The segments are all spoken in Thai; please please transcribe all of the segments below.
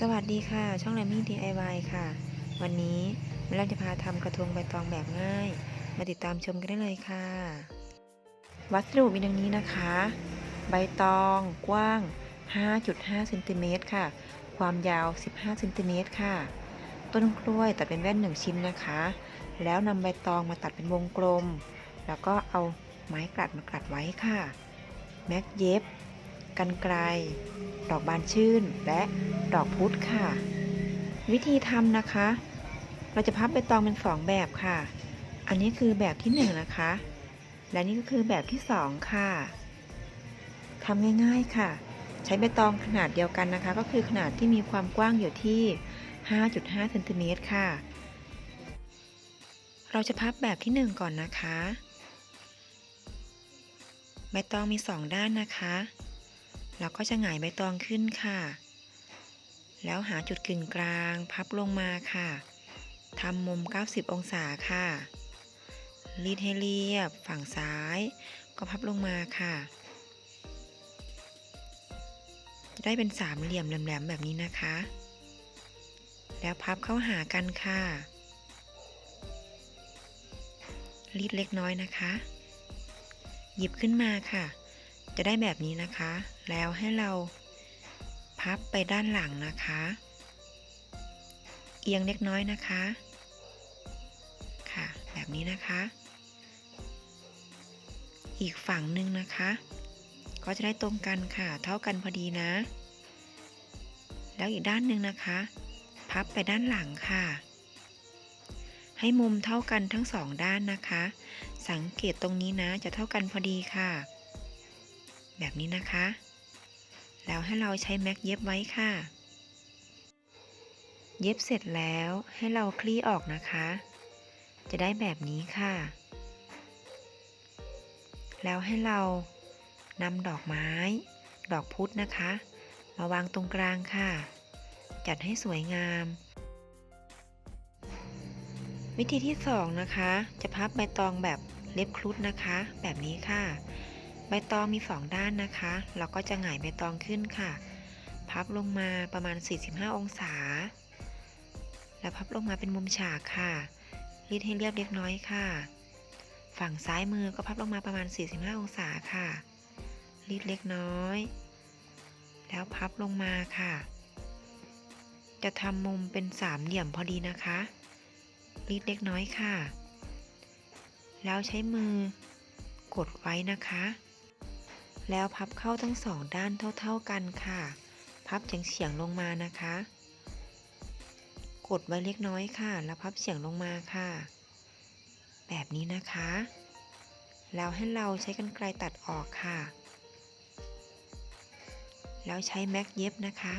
สวัสดีค่ะ ช่องแรมมี่ DIY ค่ะ วันนี้เราจะพาทำกระทงใบตองแบบง่าย มาติดตามชมกันได้เลยค่ะ วัสดุมีดังนี้นะคะ ใบตองกว้าง 5.5เซนติเมตรค่ะ ความยาว 15เซนติเมตรค่ะ ต้นกล้วยตัดเป็นแว่น1ชิ้นนะคะ แล้วนำใบตองมาตัดเป็นวงกลม แล้วก็เอาไม้กลัดมากลัดไว้ค่ะ แม็กเย็บ กันไกล ดอกบานชื่นและดอกพุธค่ะ วิธีทำนะคะ เราจะพับใบตองเป็นสองแบบค่ะ อันนี้คือแบบที่หนึ่งนะคะ และนี่ก็คือแบบที่สองค่ะทำง่ายๆค่ะ ใช้ใบตองขนาดเดียวกันนะคะ ก็คือขนาดที่มีความกว้างอยู่ที่ 5.5เซนติเมตรค่ะ เราจะพับแบบที่หนึ่งก่อนนะคะใบตองมีสองด้านนะคะ เราก็จะหงายใบตองขึ้นค่ะ แล้วหาจุดกึ่งกลางพับลงมาค่ะทำมุม 90 องศาค่ะ รีดให้เรียบ ฝั่งซ้าย ก็พับลงมาค่ะ จะได้เป็นสามเหลี่ยมแหลมๆแบบนี้นะคะ แล้วพับเข้าหากันค่ะ รีดเล็กน้อยนะคะ หยิบขึ้นมาค่ะ จะได้แบบนี้นะคะ แล้วให้เราพับไปด้านหลังนะคะ เอียงเล็กน้อยนะคะ ค่ะ แบบนี้นะคะ อีกฝั่งหนึ่งนะคะ ก็จะได้ตรงกันค่ะ เท่ากันพอดีนะ แล้วอีกด้านหนึ่งนะคะ พับไปด้านหลังค่ะ ให้มุมเท่ากันทั้งสองด้านนะคะ สังเกตตรงนี้นะ จะเท่ากันพอดีค่ะ แบบนี้นะคะ แล้วให้เราใช้แม็กเย็บไว้ค่ะ เย็บเสร็จแล้วให้เราคลี่ออกนะคะ จะได้แบบนี้ค่ะ แล้วให้เรานำดอกไม้ ดอกพุธนะคะ มาวางตรงกลางค่ะ จัดให้สวยงาม วิธีที่สองนะคะ จะพับใบตองแบบเล็บครุฑนะคะ แบบนี้ค่ะ ใบตองมีสองด้านนะคะ เราก็จะหงายใบตองขึ้นค่ะ พับลงมาประมาณ 45 องศา แล้วพับลงมาเป็นมุมฉากค่ะ รีดให้เรียบเล็กน้อยค่ะ ฝั่งซ้ายมือก็พับลงมาประมาณ 45 องศาค่ะ รีดเล็กน้อย แล้วพับลงมาค่ะ จะทำมุมเป็นสามเหลี่ยมพอดีนะคะ รีดเล็กน้อยค่ะ แล้วใช้มือกดไว้นะคะ แล้วพับเข้าทั้งสองด้านเท่าๆกันค่ะ พับเฉียงๆลงมานะคะ กดไว้เล็กน้อยค่ะ แล้วพับเฉียงลงมาค่ะ แบบนี้นะคะ แล้วให้เราใช้กรรไกรตัดออกค่ะ แล้วใช้แม็กเย็บนะคะ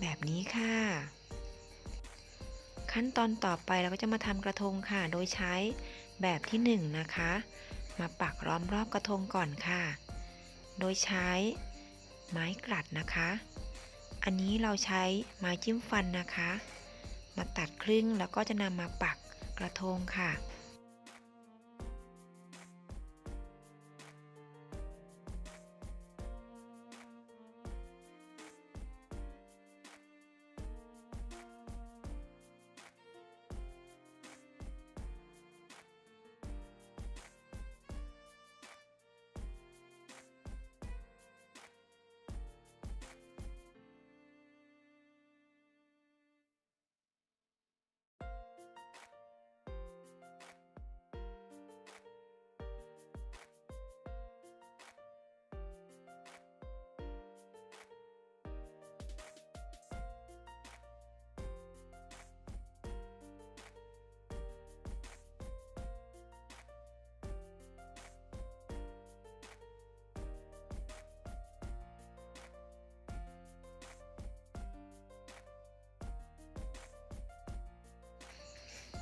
แบบนี้ค่ะ ขั้นตอนต่อไปเราก็จะมาทำกระทงค่ะ โดยใช้แบบที่1นนะคะ มาปักล้อมรอบกระทงก่อนค่ะ โดยใช้ไม้กลัดนะคะ อันนี้เราใช้ไม้จิ้มฟันนะคะ มาตัดครึ่งแล้วก็จะนำมาปักกระทงค่ะ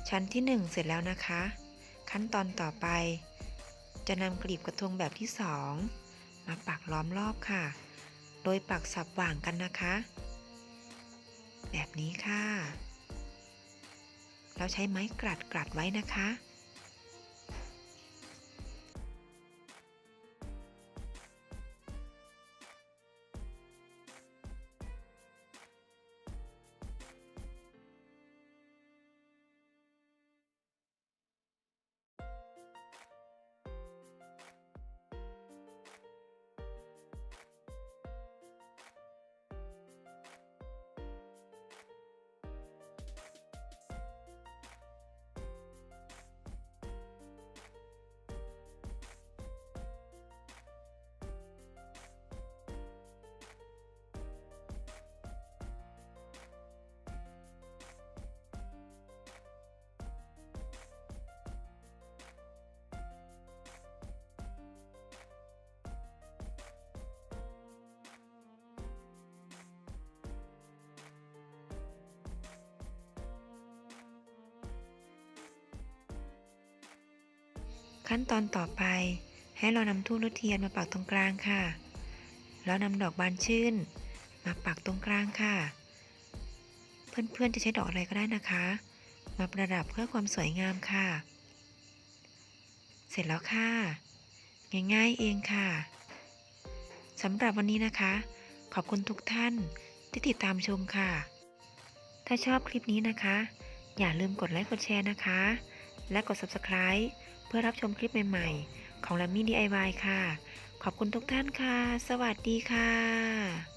ชั้นที่ 1 เสร็จแล้วนะคะ ขั้นตอนต่อไป จะนำกลีบกระทงแบบที่ 2 มาปักล้อมรอบค่ะ โดยปักสับหว่างกันนะคะ แบบนี้ค่ะเราใช้ไม้กลัดกลัดไว้นะคะ ขั้นตอนต่อไป ให้เรานำทูบหรือเทียนมาปักตรงกลางค่ะ แล้วนำดอกบานชื่น มาปักตรงกลางค่ะ เพื่อนๆจะใช้ดอกอะไรก็ได้นะคะ มาประดับเพื่อความสวยงามค่ะ เสร็จแล้วค่ะ ง่ายๆเองค่ะสำหรับวันนี้นะคะ ขอบคุณทุกท่านที่ติดตามชมค่ะ ถ้าชอบคลิปนี้นะคะ อย่าลืมกดไลค์กดแชร์นะคะ และกด Subscribe เพื่อรับชมคลิปใหม่ๆ ของ l a m m y DIY ค่ะ ขอบคุณทุกท่านค่ะ สวัสดีค่ะ